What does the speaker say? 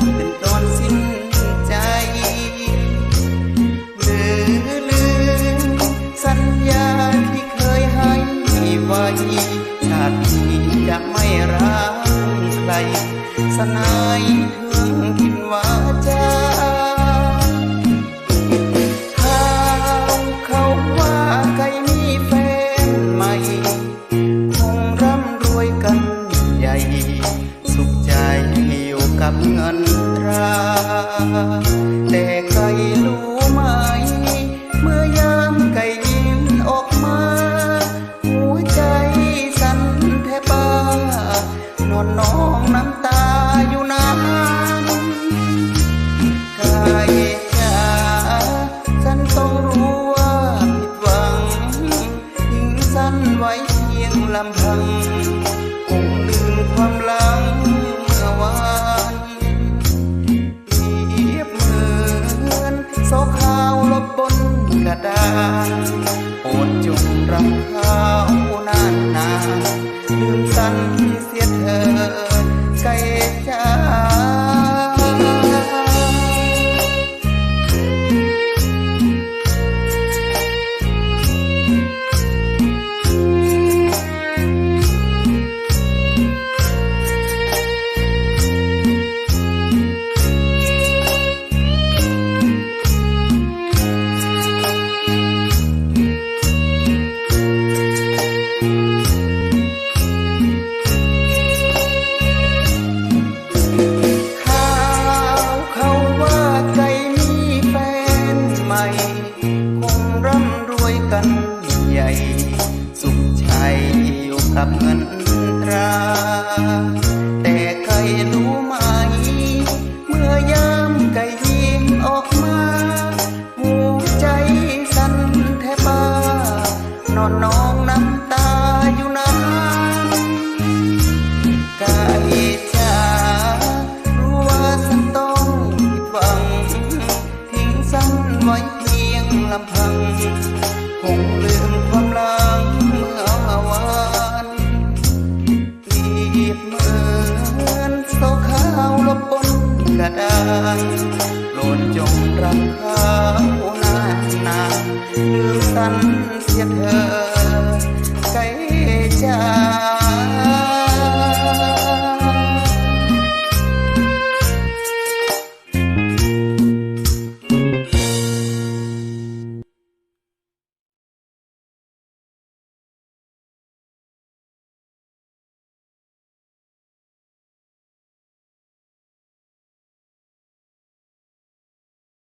Entonces, แต่ใคร ระดานโอดจุงรำข้าวนานนานลืมสัน ใหญ่ สุขชัยอยู่กับเงินตรา แต่ใครรู้ไหม เมื่อยามไก่ยิ้มออกมาหัวใจสั่นแทบบ้านอนน้องน้ำ Yeah.